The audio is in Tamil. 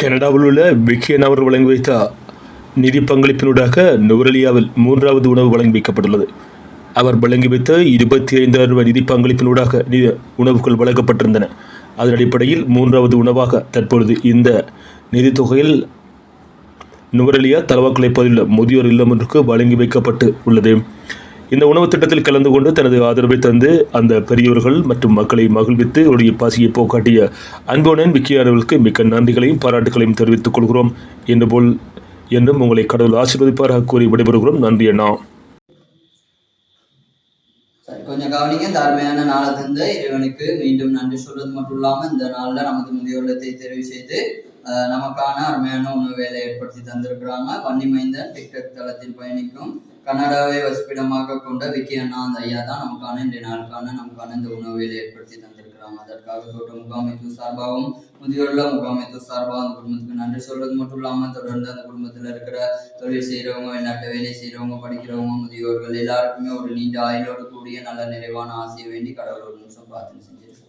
கனடாவில் உள்ள விக்கியன் அவர் வழங்கி வைத்த நிதி பங்களிப்பினூடாக நுவரலியாவில் மூன்றாவது உணவு வழங்கி வைக்கப்பட்டுள்ளது அவர் வழங்கி வைத்த இருபத்தி ஐந்தாயிரம் ரூபாய் நிதி பங்களிப்பினூடாக நி- உணவுகள் வழங்கப்பட்டிருந்தன. அதன் அடிப்படையில் மூன்றாவது உணவாக தற்பொழுது இந்த நிதி தொகையில் நுவரலியா தலவாக்கலை பகுதியில் முதியோர் இல்லம் ஒன்றுக்கு வழங்கி வைக்கப்பட்டு உள்ளது. இந்த உணவு திட்டத்தில் கலந்து கொண்டு தனது ஆதரவை தந்து அந்த பெரியவர்கள் மற்றும் மக்களை மகிழ்வித்து அவருடைய பசியை போக்காட்டிய அன்போனன் விக்கியானவர்களுக்கு மிக்க நன்றிகளையும் பாராட்டுகளையும் தெரிவித்துக் கொள்கிறோம். என்று போல் என்றும் உங்களை கடவுள் ஆசீர்வதிப்பாராக கூறி விடைபெறுகிறோம். நன்றி அண்ணா. சரி கொஞ்சம் கவனிங்க. இந்த அருமையான நாளை இறைவனுக்கு மீண்டும் நன்றி சொல்றது மட்டும் இல்லாமல் இந்த நாளில் நமது முதியோர்லத்தை தெரிவு செய்து நமக்கான அருமையான உணவு வேலை ஏற்படுத்தி தந்திருக்கிறாங்க. வன்னிமைந்தன் டிக்டாக் தளத்தில் பயணிக்கும் கனடாவை வசிப்பிடமாக கொண்ட விக்கி அண்ணா அந்த ஐயா தான் நமக்கான இன்றைய நாளுக்கான நமக்கான இந்த உணவு வேலை ஏற்படுத்தி தந்திருக்கிறாங்க. அதற்காக தோட்ட முகாமைத்துவ சார்பாகவும் முதியோர்ல முகாமைத்துவ சார்பாக அந்த குடும்பத்துக்கு நன்றி சொல்றது மட்டும் இல்லாமல் தொடர்ந்து அந்த குடும்பத்துல இருக்கிற தொழில் செய்கிறவங்க வெளிநாட்டு வேலை செய்கிறவங்க படிக்கிறவங்க முதியோர்கள் எல்லாருக்குமே ஒரு நீண்ட ஆயுளோடு கூடிய நல்ல நிறைவான ஆசையை வேண்டி கடவுள் ஒரு நிமிஷம் பிரார்த்தனை செஞ்சிருக்கோம்.